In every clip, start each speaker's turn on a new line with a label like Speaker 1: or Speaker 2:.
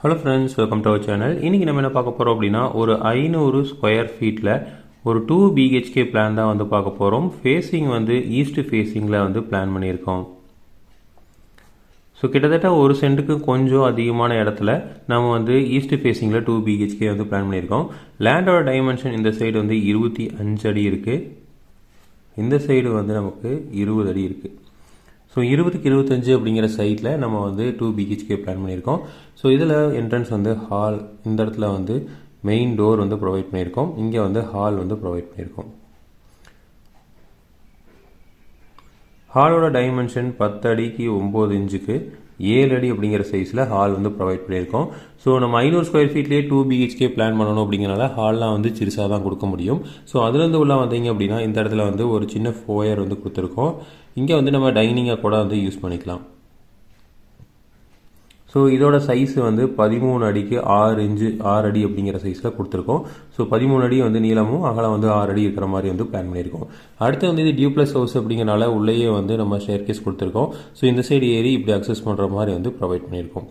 Speaker 1: Hello friends welcome to our channel இன்றைக்கி நம்ம என்ன பார்க்க போகிறோம் அப்படின்னா ஒரு ஐநூறு ஸ்கொயர் ஃபீட்டில் ஒரு டூ பிஹெச்கே பிளான் தான் வந்து பார்க்க போகிறோம் ஃபேஸிங் வந்து ஈஸ்ட் ஃபேஸிங்கில் வந்து பிளான் பண்ணியிருக்கோம். ஸோ கிட்டத்தட்ட ஒரு சென்ட்டுக்கு கொஞ்சம் அதிகமான இடத்துல நம்ம வந்து ஈஸ்ட் ஃபேஸிங்கில் டூ பிஹெச்கே வந்து பிளான் பண்ணியிருக்கோம். லேண்டோட டைமென்ஷன் இந்த சைடு வந்து இருபத்தி அஞ்சு அடி இருக்குது இந்த சைடு வந்து நமக்கு இருபது அடி இருக்குது ஸோ இருபதுக்கு இருபத்தஞ்சு அப்படிங்கிற சைட்டில் நம்ம வந்து டூ பிஹெச்கே பிளான் பண்ணியிருக்கோம். ஸோ இதில் என்ட்ரன்ஸ் வந்து ஹால் இந்த இடத்துல வந்து மெயின் டோர் வந்து ப்ரொவைட் பண்ணியிருக்கோம். இங்கே வந்து ஹால் வந்து ப்ரொவைட் பண்ணியிருக்கோம். ஹாலோட டைமென்ஷன் பத்து அடிக்கு ஒம்பது இன்ச்சுக்கு ஏழு அடி அப்படிங்கிற சைஸில் ஹால் வந்து ப்ரொவைட் பண்ணியிருக்கோம். ஸோ நம்ம ஐநூறு ஸ்கொயர் ஃபீட்லேயே டூ பிஹெச்கே பிளான் பண்ணணும் அப்படிங்கிறனால ஹால்லாம் வந்து சிறுசாக தான் கொடுக்க முடியும். ஸோ அதுலேருந்து உள்ள வந்தீங்க அப்படின்னா இந்த இடத்துல வந்து ஒரு சின்ன ஃபோயர் வந்து கொடுத்துருக்கோம். இங்கே வந்து நம்ம டைனிங்காக கூட வந்து யூஸ் பண்ணிக்கலாம். ஸோ இதோட சைஸ் வந்து பதிமூணு அடிக்கு ஆறு இன்ச்சு ஆறு அடி அப்படிங்கிற சைஸில் கொடுத்துருக்கோம். ஸோ பதிமூணு அடி வந்து நீளமும் அகலம் வந்து ஆறு அடி இருக்கிற மாதிரி வந்து பிளான் பண்ணியிருக்கோம். அடுத்து வந்து இது டியூப்ளஸ் ஹவுஸ் அப்படிங்கிறனால உள்ளேயே வந்து நம்ம ஷேர் கேஸ் கொடுத்துருக்கோம். ஸோ இந்த சைடு ஏறி இப்படி அக்சஸ் பண்ணுற மாதிரி வந்து ப்ரொவைட் பண்ணியிருக்கோம்.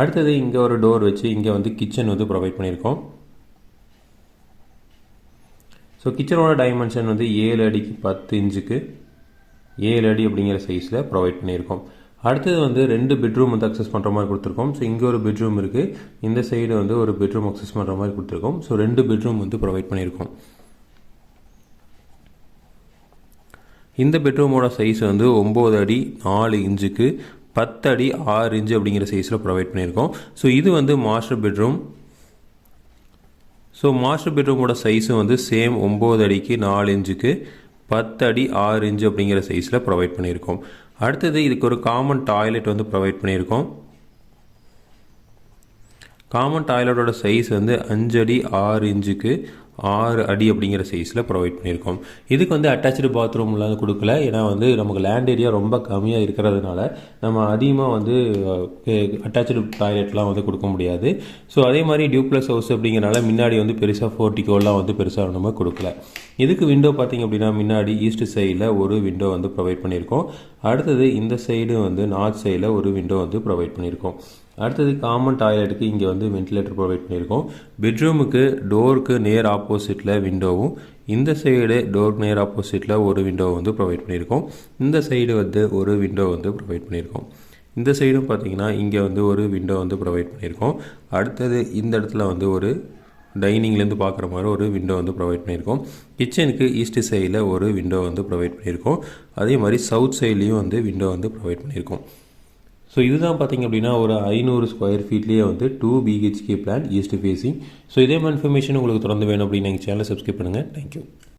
Speaker 1: அடுத்தது இங்கே ஒரு டோர் வச்சு இங்கே வந்து கிச்சன் வந்து ப்ரொவைட் பண்ணியிருக்கோம். ஸோ கிச்சனோட டைமென்ஷன் வந்து ஏழு அடிக்கு பத்து இன்ச்சுக்கு ஏழு அடி அப்படிங்கிற சைஸில் ப்ரொவைட் பண்ணியிருக்கோம். அடுத்தது வந்து ரெண்டு பெட்ரூம் வந்து அக்சஸ் பண்ணுற மாதிரி கொடுத்துருக்கோம். ஸோ இங்கே ஒரு பெட்ரூம் இருக்குது இந்த சைடு வந்து ஒரு பெட்ரூம் அக்சஸ் பண்ணுற மாதிரி கொடுத்துருக்கோம். ஸோ ரெண்டு பெட்ரூம் வந்து ப்ரொவைட் பண்ணியிருக்கோம். இந்த பெட்ரூமோட சைஸ் வந்து ஒம்பது அடி நாலு இன்ச்சுக்கு பத்து அடி ஆறு இன்ச்சு அப்படிங்கிற சைஸில் ப்ரொவைட் பண்ணியிருக்கோம். ஸோ இது வந்து மாஸ்டர் பெட்ரூம் ஸோ மாஸ்டர் பெட்ரூமோட சைஸும் வந்து சேம் ஒம்பது அடிக்கு நாலு இன்ச்சுக்கு பத்து அடி ஆறு இன்ச்சு அப்படிங்கிற சைஸில் ப்ரொவைட் பண்ணியிருக்கோம். அடுத்தது இதுக்கு ஒரு காமன் டாய்லெட் வந்து ப்ரொவைட் பண்ணியிருக்கோம். காமன் டாய்லெட்டோட சைஸ் வந்து அஞ்சு அடி ஆறு இன்ச்சுக்கு ஆறு அடி அப்படிங்கிற சைஸில் ப்ரொவைட் பண்ணியிருக்கோம். இதுக்கு வந்து அட்டாச்சு பாத்ரூம்லாம் கொடுக்கல. ஏன்னா வந்து நமக்கு லேண்ட் ஏரியா ரொம்ப கம்மியாக இருக்கிறதுனால நம்ம அதிகமாக வந்து அட்டாச்சு டாய்லெட்லாம் வந்து கொடுக்க முடியாது. ஸோ அதே மாதிரி டியூப்ளஸ் ஹவுஸ் அப்படிங்கிறனால முன்னாடி வந்து பெருசாக ஃபோர்ட்டிக்கோலாம் வந்து பெருசாக நம்ம கொடுக்கல. இதுக்கு விண்டோ பார்த்திங்க அப்படின்னா முன்னாடி ஈஸ்ட் சைடில் ஒரு விண்டோ வந்து ப்ரொவைட் பண்ணியிருக்கோம். அடுத்தது இந்த சைடு வந்து நார்த் சைடில் ஒரு விண்டோ வந்து ப்ரொவைட் பண்ணியிருக்கோம். அடுத்தது காமன் டாய்லெட்டுக்கு இங்கே வந்து வென்டிலேட்டர் ப்ரொவைட் பண்ணியிருக்கோம். பெட்ரூமுக்கு டோருக்கு நேர் ஆப்போசிட்டில் விண்டோவும் இந்த சைடு டோருக்கு நேர் ஆப்போசிட்டில் ஒரு விண்டோ வந்து ப்ரொவைட் பண்ணியிருக்கோம். இந்த சைடு வந்து ஒரு விண்டோ வந்து ப்ரொவைட் பண்ணியிருக்கோம். இந்த சைடும் பார்த்தீங்கன்னா இங்கே வந்து ஒரு விண்டோ வந்து ப்ரொவைட் பண்ணியிருக்கோம். அடுத்தது இந்த இடத்துல வந்து ஒரு டைனிங்லேருந்து பார்க்குற மாதிரி ஒரு விண்டோ வந்து ப்ரொவைட் பண்ணியிருக்கோம். கிச்சனுக்கு ஈஸ்ட் சைடில் ஒரு விண்டோ வந்து ப்ரொவைட் பண்ணியிருக்கோம். அதே மாதிரி சவுத் சைட்லேயும் வந்து விண்டோ வந்து ப்ரொவைட் பண்ணியிருக்கோம். ஸோ இதுதான் பார்த்திங்க அப்படின்னா ஒரு ஐநூறு ஸ்கொயர் ஃபீட்லேயே வந்து two BHK plan east facing so இதே மாதிரி இன்ஃபர்மேஷன் உங்களுக்கு தொடர்ந்து வேணும் அப்படின்னு எங்கள் சேனலை சப்ஸ்கிரைப் பண்ணுங்கள் தேங்க்யூ